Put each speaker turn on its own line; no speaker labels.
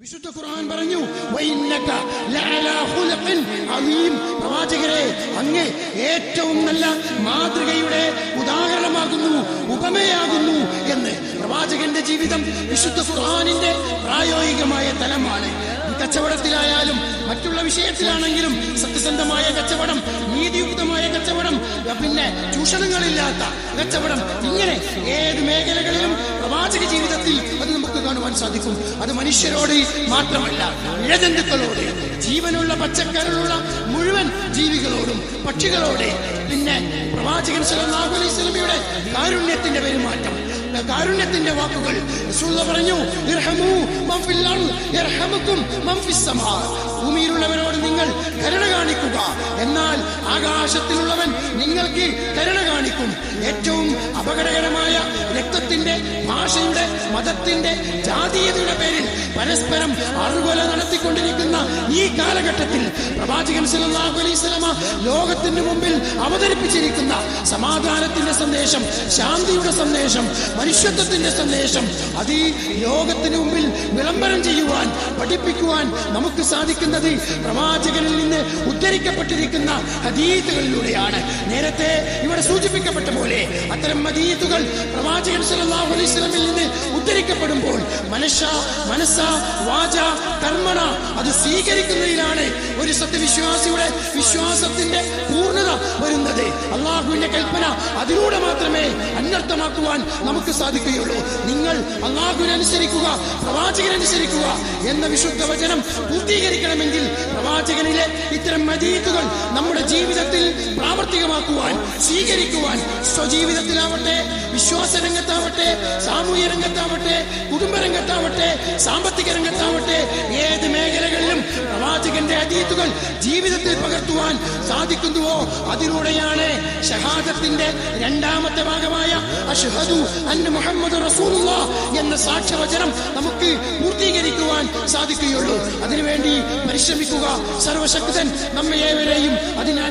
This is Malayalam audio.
വിശുദ്ധ ഖുർആൻ പറഞ്ഞു. പ്രവാചകരെ അങ്ങ് ഏറ്റവും നല്ല മാതൃകയുടെ ഉദാഹരണമാകുന്നു ഉപമയാകുന്നു എന്ന് പ്രവാചകന്റെ ജീവിതം വിശുദ്ധ ഖുർആനിന്റെ പ്രായോഗികമായ തലമാണ് കച്ചവടത്തിലായാലും മറ്റുള്ള വിഷയത്തിലാണെങ്കിലും സത്യസന്ധമായ കച്ചവടം നീതിയുക്തമായ കച്ചവടം പിന്നെ ചൂഷണങ്ങളില്ലാത്ത കച്ചവടം ഇങ്ങനെ ഏത് മേഖലകളിലും പ്രവാചക ജീവിതത്തിൽ കാണുവാൻ സാധിക്കും. അത് മനുഷ്യരോട് മാത്രമല്ല ഇഴജന്തുക്കളോട് ജീവനുള്ള പച്ചക്കറികളുള്ള മുഴുവൻ ജീവികളോടും പക്ഷികളോട് പിന്നെ പ്രവാചകൻ സല്ലല്ലാഹു അലൈഹി വസല്ലമയുടെ കാരുണ്യത്തിന്റെ പെരുമാറ്റം. കാരുണ്യത്തിന്റെ വാക്കുകൾ പറഞ്ഞു ഭൂമിയിലുള്ളവരോട് നിങ്ങൾ കരുണ കാണിക്കുക. എന്നാൽ ആകാശത്തിലുള്ളവൻ നിങ്ങൾക്ക് കരുണ കാണിക്കും ഏറ്റവും അപകടകരമായ രക്തത്തിന്റെ ഭാഷയുടെ മതത്തിന്റെ ജാതീയതയുടെ പേരിൽ പരസ്പരം അറുകൊല നടത്തിക്കൊണ്ടിരിക്കുന്ന ഈ കാലഘട്ടത്തിൽ പ്രവാചകൻ സല്ലല്ലാഹു അലൈഹി വസല്ലമ ലോകത്തിന് മുമ്പിൽ അവതരിപ്പിച്ചിരിക്കുന്ന സമാധാനത്തിന്റെ സന്ദേശം ശാന്തിയുടെ സന്ദേശം മനുഷ്യത്വത്തിന്റെ സന്ദേശം അത് ഈ ലോകത്തിന് മുമ്പിൽ വിളംബരം ചെയ്യുവാൻ പഠിപ്പിക്കുവാൻ നമുക്ക് സാധിക്കുന്നത് പ്രവാചകനിൽ നിന്ന് ഉദ്ധരിക്കപ്പെട്ടിരിക്കുന്ന ഹദീത്തുകളിലൂടെയാണ് നേരത്തെ ഇവിടെ സൂചിപ്പിക്കപ്പെട്ട പോലെ അത്തരം ഹദീത്തുകൾ പ്രവാചകൻ സല്ലല്ലാഹു അലൈഹി വസല്ലമയിൽ നിന്ന് ഉദ്ധരിക്കപ്പെടുമ്പോൾ മനസ്സ മനസ്സ വാച കർമ്മണ അത് സ്വീകരിക്കുന്നതിലാണ് ഒരു സത്യവിശ്വാസിയുടെ വിശ്വാസത്തിന്റെ പൂർണത വരുന്നത്. അള്ളാഹുവിന്റെ കൽപ്പന അതിലൂടെ മാത്രമേ അന്വർത്ഥമാക്കുവാൻ നമുക്ക് സാധിക്കുകയുള്ളൂ. നിങ്ങൾ അള്ളാഹുവിനനുസരിക്കുക പ്രവാചകനനുസരിക്കുക എന്ന വിശുദ്ധ വചനം പൂർത്തീകരിക്കണമെങ്കിൽ പ്രവാചകനിലെ ഇത്തരം മദീത്തുകൾ നമ്മുടെ ജീവിതത്തിൽ പ്രാവർത്തികമാക്കുവാൻ സ്വീകരിക്കുവാൻ സ്വജീവിതത്തിലാവട്ടെ വിശ്വാസ രംഗത്താവട്ടെ സാമൂഹ്യ രംഗത്താവട്ടെ കുടുംബ രംഗത്താവട്ടെ സാമ്പത്തിക രംഗത്താവട്ടെ ഏത് മേഖലകളിലും പ്രവാചകന്റെ അതീത്തുകൾ ജീവിതത്തിൽ പകർത്തുവാൻ സാധിക്കുന്നുവോ? അതിലൂടെയാണ് ഷഹാദത്തിന്റെ രണ്ടാമത്തെ ഭാഗമായ അഷ്ഹദു അന്ന മുഹമ്മദ് റസൂലുള്ള എന്ന സാക്ഷ്യവചനം നമുക്ക് പൂർത്തീകരിക്കുവാൻ സാധിക്കുകയുള്ളൂ. അതിനുവേണ്ടി പരിശ്രമിക്കുക. സർവശക്തൻ നമ്മെ ഏവരെയും അതിനെ